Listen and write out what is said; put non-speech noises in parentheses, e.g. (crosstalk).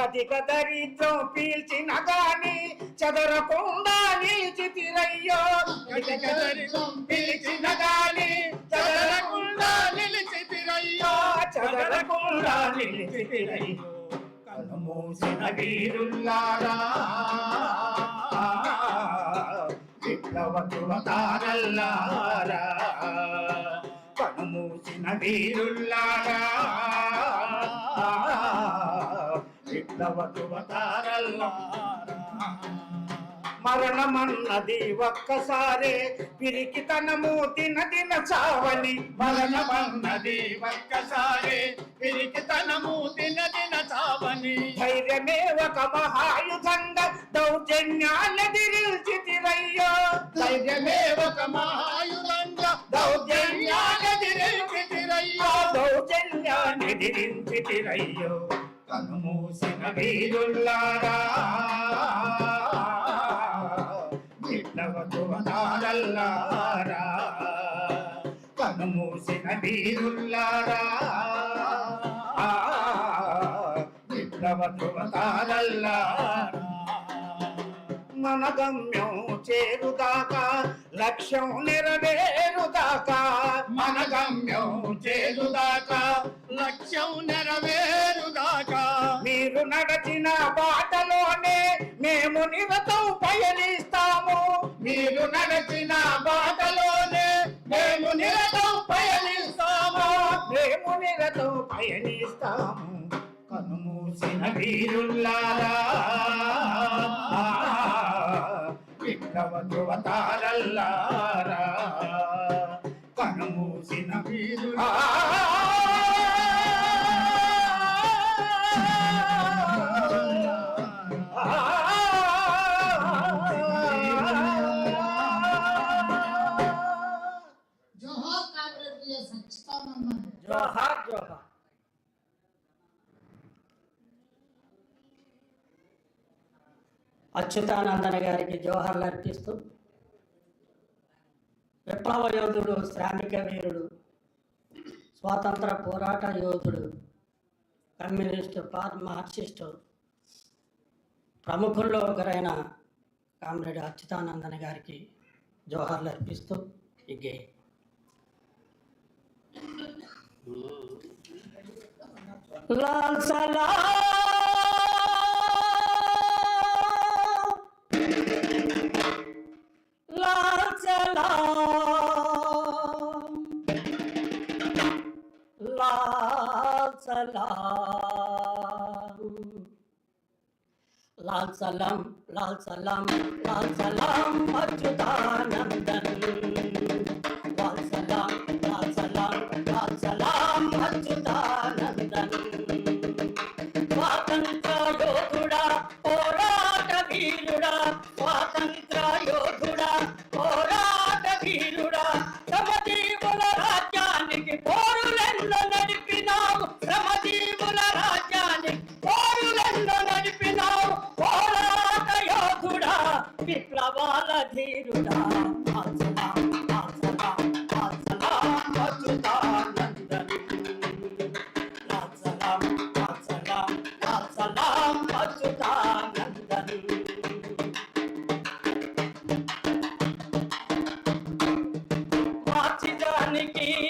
కటిక దరిద్రం పీల్చిన గాని చెదరకుండా నిలిచితిరయ్యో కటిక దరిద్రం పీల్చిన గాని చెదరకుండా నిలిచితిరయ్యో చెదరకుండా నిలిచితిరయ్యో కనుమూసిన వీరుల్లారా. విప్లవ ధృవతారల్లారా కనుమూసిన వీరుల్లారా. మరణమన్నది ఒక్కసారే పిరికితనము దిన దిన చావని. మరణమన్నది ఒక్కసారి పిరికితనము దిన దిన చావని. ధైర్యమే ఒక మహాయుధంగా దౌర్జన్యాలెదిరిల్చితిరయ్యో ధైర్యమే ఒక మహాయుధంగా దౌర్జన్యాలెదిరిచితిరయ్యో దౌర్జన్యాలెదిరించితిరయ్యో కనుమూసిన వీరుల్లారా విప్లవ ధృవతారల్లారా కనుమూసిన వీరుల్లారా విప్లవ ధృవతారల్లారా మన గమ్యం చేరుదాకా లక్ష్యం నెరవేరుదాకా మన గమ్యం చేరుదాకా లక్ష్యం నెరవేరుదాకా మీరు నడచిన బాటలోనే మేము నిరతం పయనిస్తాము. మీరు నడచిన బాటలోనే మేము నిరతం పయనిస్తాము. మేము నిరతం పయనిస్తాము. కనుమూసిన వీరుల్లారా. విప్లవ ధృవతారల్లారా కనుమూసిన వీరులా జోహార్ జోహార్ అచ్యుతానందన గారికి జోహర్లు అర్పిస్తూ విప్లవ యోధుడు శ్రామిక వీరుడు స్వాతంత్ర పోరాట యోధుడు కమ్యూనిస్టు పార్ మార్క్సిస్టు ప్రముఖుల్లో ఒకరైన కామ్రేడ్ అచ్యుతానందన గారికి జోహర్లు అర్పిస్తూ ఈ লাল সালাম লাল সালাম লাল সালাম লাল সালাম লাল সালাম লাল সালাম অচ্যুতানন্দন స్వాతంత్ర యోధుడా పోరాట వీరుడా స్వాతంత్ర యోధుడా పోరాట వీరుడా శ్రమజీవుల రాజ్యానికి పోరులెల్లో నడిపినావు శ్రమజీవుల రాజ్యానికి పోరులెల్లో నడిపినావు పోరాట యోధుడా విప్లవాల ధీరుడా Thank (laughs) you.